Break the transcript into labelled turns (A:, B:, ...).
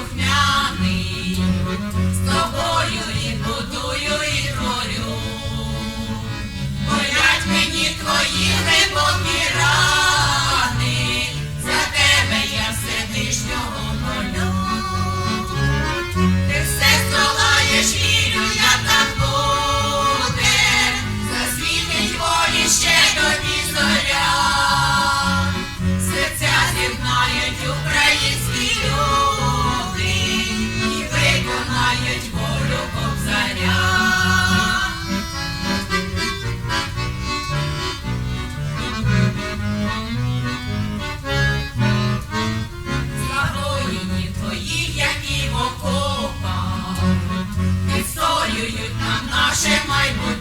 A: Yeah. now. Наше майбутнє.